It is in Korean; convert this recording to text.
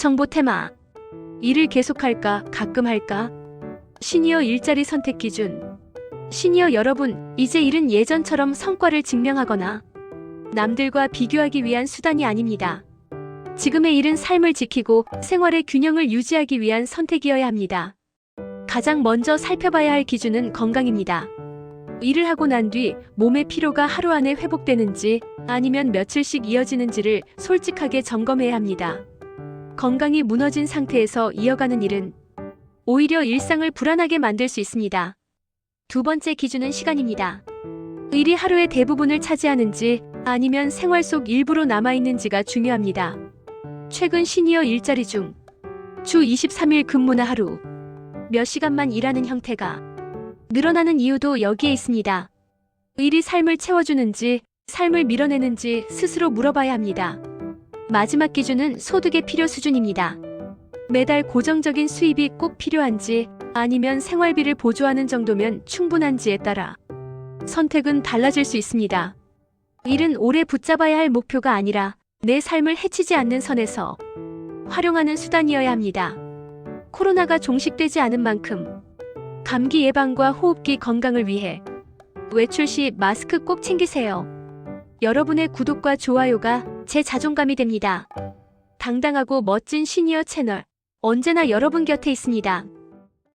정보 테마. 일을 계속할까, 가끔 할까? 시니어 일자리 선택 기준. 시니어 여러분, 이제 일은 예전처럼 성과를 증명하거나 남들과 비교하기 위한 수단이 아닙니다. 지금의 일은 삶을 지키고 생활의 균형을 유지하기 위한 선택이어야 합니다. 가장 먼저 살펴봐야 할 기준은 건강입니다. 일을 하고 난 뒤 몸의 피로가 하루 안에 회복되는지 아니면 며칠씩 이어지는지를 솔직하게 점검해야 합니다. 건강이 무너진 상태에서 이어가는 일은 오히려 일상을 불안하게 만들 수 있습니다. 두 번째 기준은 시간입니다. 일이 하루의 대부분을 차지하는지 아니면 생활 속 일부로 남아있는지가 중요합니다. 최근 시니어 일자리 중 주 23일 근무나 하루 몇 시간만 일하는 형태가 늘어나는 이유도 여기에 있습니다. 일이 삶을 채워주는지 삶을 밀어내는지 스스로 물어봐야 합니다. 마지막 기준은 소득의 필요 수준입니다. 매달 고정적인 수입이 꼭 필요한지 아니면 생활비를 보조하는 정도면 충분한지에 따라 선택은 달라질 수 있습니다. 일은 오래 붙잡아야 할 목표가 아니라 내 삶을 해치지 않는 선에서 활용하는 수단이어야 합니다. 코로나가 종식되지 않은 만큼 감기 예방과 호흡기 건강을 위해 외출 시 마스크 꼭 챙기세요. 여러분의 구독과 좋아요가 제 자존감이 됩니다. 당당하고 멋진 시니어 채널 언제나 여러분 곁에 있습니다.